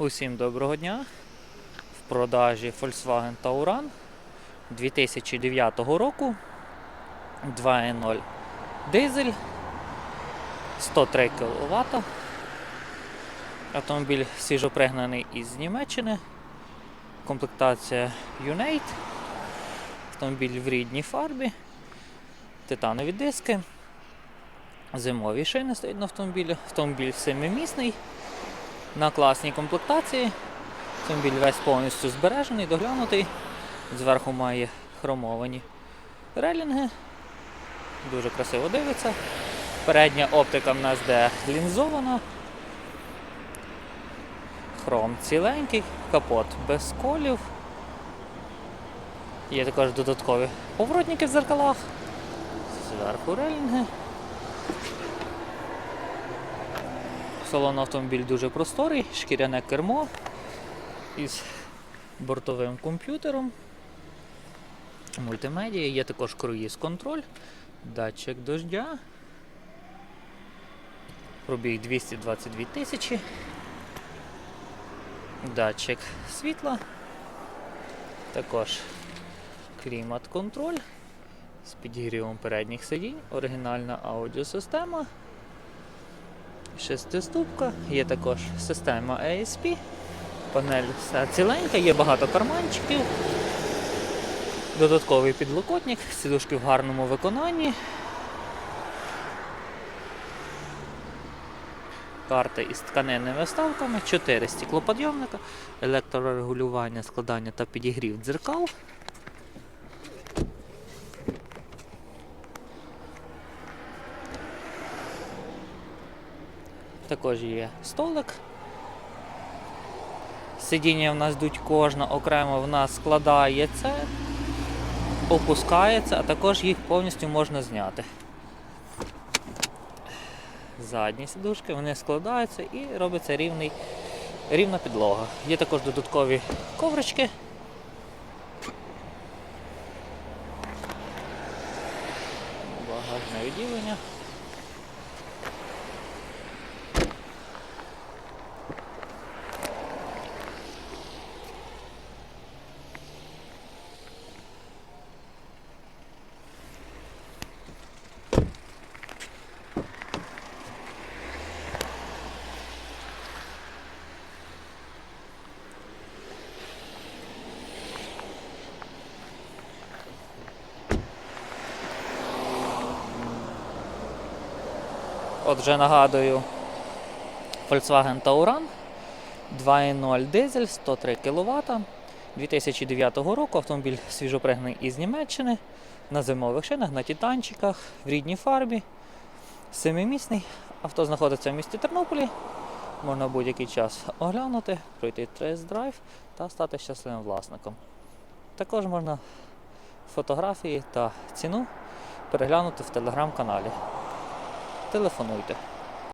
Усім доброго дня. В продажі Volkswagen Tauran 2009 року 2.0 дизель 103 кВт. Автомобіль свіжопригнаний із Німеччини. Комплектація Unate. Автомобіль в рідній фарбі. Титанові диски. Зимові шини стоять на автомобілі. Автомобіль семимісний на класній комплектації. Автомобіль весь повністю збережений, доглянутий. Зверху має хромовані релінги. Дуже красиво дивиться. Передня оптика в нас де лінзована. Хром ціленький, капот без колів. Є також додаткові поворотники в зеркалах. Зверху релінги. Салон автомобіль дуже просторий, шкіряне кермо із бортовим комп'ютером, мультимедіа, є також круїз-контроль, датчик дождя, пробіг 222 тисячі, датчик світла, також клімат-контроль з підігрівом передніх сидінь, оригінальна аудіосистема. Шестиступка, є також система ASP, панель вся ціленька, є багато карманчиків, додатковий підлокотник, сідушки в гарному виконанні. Карта із тканинними вставками, 4 стеклоподйомника, електрорегулювання, складання та підігрів дзеркал. Також є столик. Сидіння в нас йдуть кожна окремо в нас складається, опускається, а також їх повністю можна зняти. Задні сидушки, вони складаються і робиться рівний, рівна підлога. Є також додаткові коврички. Багажне відділення. Отже, нагадую, Volkswagen Tauran 2.0 дизель 103 кВт 2009 року автомобіль свіжопригнаний із Німеччини на зимових шинах, на титанчиках, в рідній фарбі. Семимісний. Авто знаходиться в місті Тернополі. Можна будь-який час оглянути, пройти тест-драйв та стати щасливим власником. Також можна фотографії та ціну переглянути в телеграм-каналі. Телефонуйте.